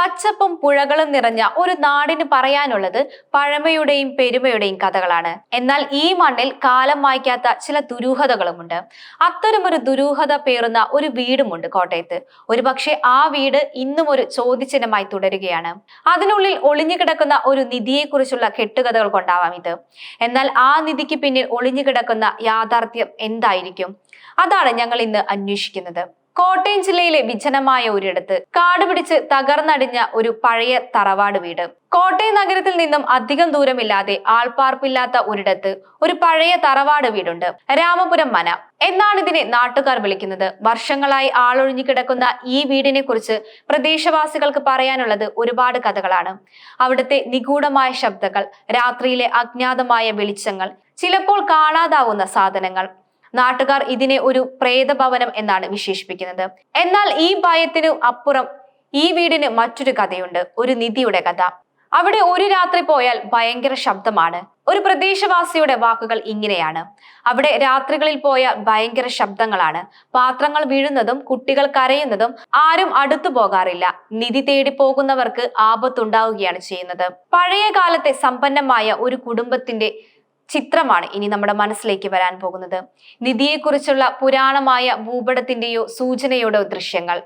പച്ചപ്പും പുഴകളും നിറഞ്ഞ ഒരു നാടിന് പറയാനുള്ളത് പഴമയുടെയും പെരുമയുടെയും കഥകളാണ്. എന്നാൽ ഈ മണ്ണിൽ കാലം വായിക്കാത്ത ചില ദുരൂഹതകളുമുണ്ട്. അത്തരമൊരു ദുരൂഹത പേറുന്ന ഒരു വീടുമുണ്ട് കോട്ടയത്ത്. ഒരുപക്ഷെ ആ വീട് ഇന്നും ഒരു ചോദ്യചിഹ്നമായി തുടരുകയാണ്. അതിനുള്ളിൽ ഒളിഞ്ഞുകിടക്കുന്ന ഒരു നിധിയെക്കുറിച്ചുള്ള കെട്ടുകഥകൾ കൊണ്ടാവാം ഇത്. എന്നാൽ ആ നിധിക്ക് പിന്നിൽ ഒളിഞ്ഞുകിടക്കുന്ന യാഥാർത്ഥ്യം എന്തായിരിക്കും? അതാണ് ഞങ്ങൾ ഇന്ന് അന്വേഷിക്കുന്നത്. കോട്ടയം ജില്ലയിലെ വിജനമായ ഒരിടത്ത് കാട് പിടിച്ച് തകർന്നടിഞ്ഞ ഒരു പഴയ തറവാട് വീട്. കോട്ടയം നഗരത്തിൽ നിന്നും അധികം ദൂരമില്ലാതെ ആൾപ്പാർപ്പില്ലാത്ത ഒരിടത്ത് ഒരു പഴയ തറവാട് വീടുണ്ട്. രാമപുരം മന. എന്നാണ് ഇതിനെ നാട്ടുകാർ വിളിക്കുന്നത്. വർഷങ്ങളായി ആളൊഴിഞ്ഞു കിടക്കുന്ന ഈ വീടിനെ കുറിച്ച് പ്രദേശവാസികൾക്ക് പറയാനുള്ളത് ഒരുപാട് കഥകളാണ്. അവിടുത്തെ നിഗൂഢമായ ശബ്ദങ്ങൾ രാത്രിയിലെ അജ്ഞാതമായ വെളിച്ചങ്ങൾ ചിലപ്പോൾ കാണാതാവുന്ന സാധനങ്ങൾ നാട്ടുകാർ ഇതിനെ ഒരു പ്രേതഭവനം എന്നാണ് വിശേഷിപ്പിക്കുന്നത്. എന്നാൽ ഈ ഭയത്തിന് അപ്പുറം ഈ വീടിന് മറ്റൊരു കഥയുണ്ട്. ഒരു നിധിയുടെ കഥ. അവിടെ ഒരു രാത്രി പോയാൽ ഭയങ്കര ശബ്ദമാണ്. ഒരു പ്രദേശവാസിയുടെ വാക്കുകൾ ഇങ്ങനെയാണ്. അവിടെ രാത്രികളിൽ പോയ ഭയങ്കര ശബ്ദങ്ങളാണ്. പാത്രങ്ങൾ വീഴുന്നതും കുട്ടികൾ കരയുന്നതും ആരും അടുത്തു പോകാറില്ല. നിധി തേടി പോകുന്നവർക്ക് ആപത്തുണ്ടാവുകയാണ് ചെയ്യുന്നത്. പഴയ കാലത്തെ സമ്പന്നമായ ഒരു കുടുംബത്തിന്റെ ചിത്രമാണ് ഇനി നമ്മുടെ മനസ്സിലേക്ക് വരാൻ പോകുന്നത്. നിധിയെക്കുറിച്ചുള്ള പുരാണമായ ഭൂപടത്തിന്റെയോ സൂചനയോടോ ദൃശ്യങ്ങൾ.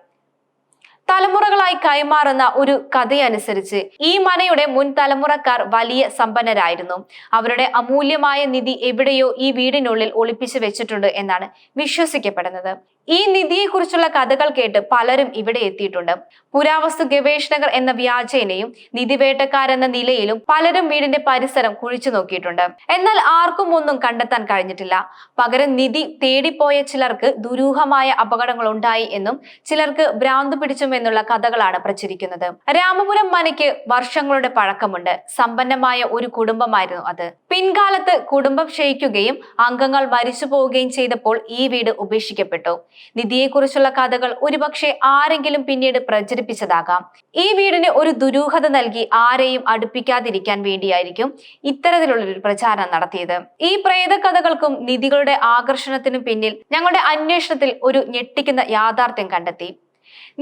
തലമുറകളായി കൈമാറുന്ന ഒരു കഥയനുസരിച്ച് ഈ മനയുടെ മുൻ തലമുറക്കാർ വലിയ സമ്പന്നരായിരുന്നു. അവരുടെ അമൂല്യമായ നിധി എവിടെയോ ഈ വീടിനുള്ളിൽ ഒളിപ്പിച്ചു വെച്ചിട്ടുണ്ട് എന്നാണ് വിശ്വസിക്കപ്പെടുന്നത്. ഈ നിധിയെക്കുറിച്ചുള്ള കഥകൾ കേട്ട് പലരും ഇവിടെ എത്തിയിട്ടുണ്ട്. പുരാവസ്തു ഗവേഷകർ എന്ന വ്യാജേനയും നിധിവേട്ടക്കാരെന്ന നിലയിലും പലരും വീടിന്റെ പരിസരം കുഴിച്ചു നോക്കിയിട്ടുണ്ട്. എന്നാൽ ആർക്കും ഒന്നും കണ്ടെത്താൻ കഴിഞ്ഞിട്ടില്ല. പകരം നിധി തേടിപ്പോയ ചിലർക്ക് ദുരൂഹമായ അപകടങ്ങൾ ഉണ്ടായി എന്നും ചിലർക്ക് ഭ്രാന്ത് പിടിച്ചുമെന്നുള്ള കഥകളാണ് പ്രചരിക്കുന്നത്. രാമപുരം മനയ്ക്ക് വർഷങ്ങളുടെ പഴക്കമുണ്ട്. സമ്പന്നമായ ഒരു കുടുംബമായിരുന്നു അത്. പിൻകാലത്ത് കുടുംബം ക്ഷയിക്കുകയും അംഗങ്ങൾ മരിച്ചു പോവുകയും ചെയ്തപ്പോൾ ഈ വീട് ഉപേക്ഷിക്കപ്പെട്ടു. നിധിയെക്കുറിച്ചുള്ള കഥകൾ ഒരുപക്ഷെ ആരെങ്കിലും പിന്നീട് പ്രചരിപ്പിച്ചതാകാം. ഈ വീടിന് ഒരു ദുരൂഹത നൽകി ആരെയും അടുപ്പിക്കാതിരിക്കാൻ വേണ്ടിയായിരിക്കും ഇത്തരത്തിലുള്ളൊരു പ്രചാരണം നടത്തിയത്. ഈ പ്രേത കഥകൾക്കും നിധികളുടെ ആകർഷണത്തിനും പിന്നിൽ ഞങ്ങളുടെ അന്വേഷണത്തിൽ ഒരു ഞെട്ടിക്കുന്ന യാഥാർത്ഥ്യം കണ്ടെത്തി.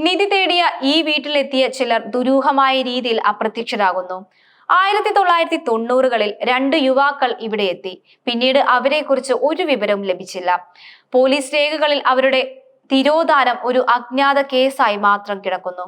നിധി തേടിയ ഈ വീട്ടിലെത്തിയ ചിലർ ദുരൂഹമായ രീതിയിൽ അപ്രത്യക്ഷരാകുന്നു. ആയിരത്തി തൊള്ളായിരത്തി തൊണ്ണൂറുകളിൽ രണ്ട് യുവാക്കൾ ഇവിടെ എത്തി. പിന്നീട് അവരെക്കുറിച്ച് ഒരു വിവരവും ലഭിച്ചില്ല. പോലീസ് രേഖകളിൽ അവരുടെ തിരോധാനം ഒരു അജ്ഞാത കേസായി മാത്രം കിടക്കുന്നു.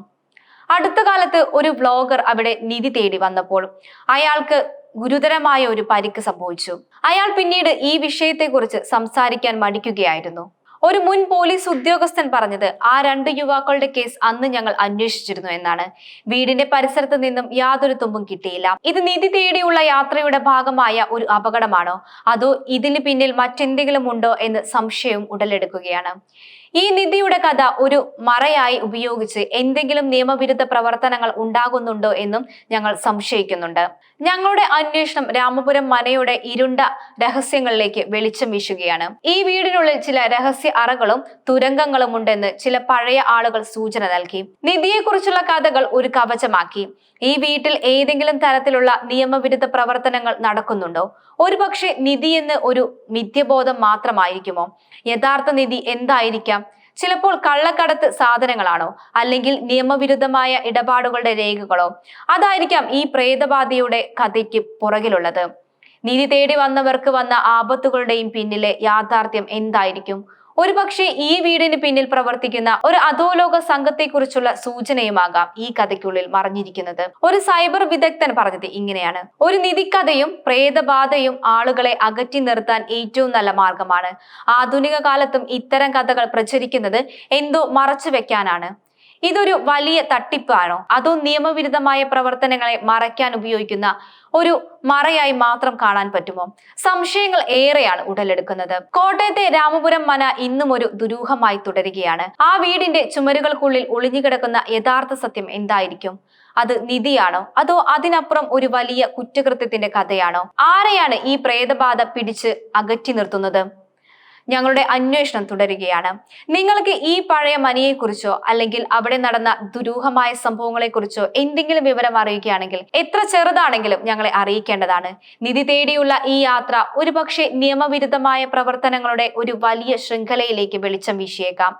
അടുത്ത കാലത്ത് ഒരു ബ്ലോഗർ അവിടെ നിധി തേടി വന്നപ്പോൾ അയാൾക്ക് ഗുരുതരമായ ഒരു പരിക്ക് സംഭവിച്ചു. അയാൾ പിന്നീട് ഈ വിഷയത്തെക്കുറിച്ച് സംസാരിക്കാൻ മടിക്കുകയായിരുന്നു. ഒരു മുൻ പോലീസ് ഉദ്യോഗസ്ഥൻ പറഞ്ഞത് ആ രണ്ട് യുവാക്കളുടെ കേസ് അന്ന് ഞങ്ങൾ അന്വേഷിച്ചിരുന്നു എന്നാണ്. വീടിന്റെ പരിസരത്ത് നിന്നും യാതൊരു തുമ്പും കിട്ടിയില്ല. ഇത് നീതി തേടിയുള്ള യാത്രയുടെ ഭാഗമായ ഒരു അപകടമാണോ? അതോ ഇതിന് പിന്നിൽ മറ്റെന്തെങ്കിലും ഉണ്ടോ എന്ന് സംശയവും ഉടലെടുക്കുകയാണ്. ഈ നിധിയുടെ കഥ ഒരു മറയായി ഉപയോഗിച്ച് എന്തെങ്കിലും നിയമവിരുദ്ധ പ്രവർത്തനങ്ങൾ ഉണ്ടാകുന്നുണ്ടോ എന്നും ഞങ്ങൾ സംശയിക്കുന്നുണ്ട്. ഞങ്ങളുടെ അന്വേഷണം രാമപുരം മനയുടെ ഇരുണ്ട രഹസ്യങ്ങളിലേക്ക് വെളിച്ചം വീശുകയാണ്. ഈ വീടിനുള്ളിൽ ചില രഹസ്യ അറകളും തുരങ്കങ്ങളും ഉണ്ടെന്ന് ചില പഴയ ആളുകൾ സൂചന നൽകി. നിധിയെക്കുറിച്ചുള്ള കഥകൾ ഒരു കവചമാക്കി. ഈ വീട്ടിൽ ഏതെങ്കിലും തരത്തിലുള്ള നിയമവിരുദ്ധ പ്രവർത്തനങ്ങൾ നടക്കുന്നുണ്ടോ? ഒരുപക്ഷെ നിധി എന്ന് ഒരു മിഥ്യബോധം മാത്രമായിരിക്കുമോ? യഥാർത്ഥ നിധി എന്തായിരിക്കാം? ചിലപ്പോൾ കള്ളക്കടത്ത് സാധനങ്ങളാണോ? അല്ലെങ്കിൽ നിയമവിരുദ്ധമായ ഇടപാടുകളുടെ രേഖകളോ? അതായിരിക്കാം ഈ പ്രേതബാധയുടെ കഥയ്ക്ക് പുറകിലുള്ളത്. നിധി തേടി വന്നവർക്ക് വന്ന ആപത്തുകളുടെയും പിന്നിലെ യാഥാർത്ഥ്യം എന്തായിരിക്കും? ഒരുപക്ഷെ ഈ വീടിന് പിന്നിൽ പ്രവർത്തിക്കുന്ന ഒരു അധോലോക സംഘത്തെക്കുറിച്ചുള്ള സൂചനയുമാകാം ഈ കഥയ്ക്കുള്ളിൽ മറഞ്ഞിരിക്കുന്നത്. ഒരു സൈബർ വിദഗ്ധൻ പറഞ്ഞത് ഇങ്ങനെയാണ്. ഒരു നിധിക്കഥയും പ്രേതബാധയും ആളുകളെ അകറ്റി നിർത്താൻ ഏറ്റവും നല്ല മാർഗമാണ്. ആധുനിക കാലത്തും ഇത്തരം കഥകൾ പ്രചരിക്കുന്നത് എന്തോ മറച്ചു വെക്കാനാണ്. ഇതൊരു വലിയ തട്ടിപ്പാണോ? അതോ നിയമവിരുദ്ധമായ പ്രവർത്തനങ്ങളെ മറയ്ക്കാൻ ഉപയോഗിക്കുന്ന ഒരു മറയായി മാത്രം കാണാൻ പറ്റുമോ? സംശയങ്ങൾ ഏറെയാണ് ഉടലെടുക്കുന്നത്. കോട്ടയത്തെ രാമപുരം മന ഇന്നും ഒരു ദുരൂഹമായി തുടരുകയാണ്. ആ വീടിന്റെ ചുമരുകൾക്കുള്ളിൽ ഒളിഞ്ഞുകിടക്കുന്ന യഥാർത്ഥ സത്യം എന്തായിരിക്കും? അത് നിധിയാണോ? അതോ അതിനപ്പുറം ഒരു വലിയ കുറ്റകൃത്യത്തിന്റെ കഥയാണോ? ആരെയാണ് ഈ പ്രേതബാധ പിടിച്ച് അകറ്റി നിർത്തുന്നത്? ഞങ്ങളുടെ അന്വേഷണം തുടരുകയാണ്. നിങ്ങൾക്ക് ഈ പഴയ മനിയെക്കുറിച്ചോ അല്ലെങ്കിൽ അവിടെ നടന്ന ദുരൂഹമായ സംഭവങ്ങളെക്കുറിച്ചോ എന്തെങ്കിലും വിവരം അറിയുകയാണെങ്കിൽ എത്ര ചെറുതാണെങ്കിലും ഞങ്ങളെ അറിയിക്കേണ്ടതാണ്. നിധി തേടിയുള്ള ഈ യാത്ര ഒരുപക്ഷെ നിയമവിരുദ്ധമായ പ്രവർത്തനങ്ങളുടെ ഒരു വലിയ ശൃംഖലയിലേക്ക് വെളിച്ചം വീശിയേക്കാം.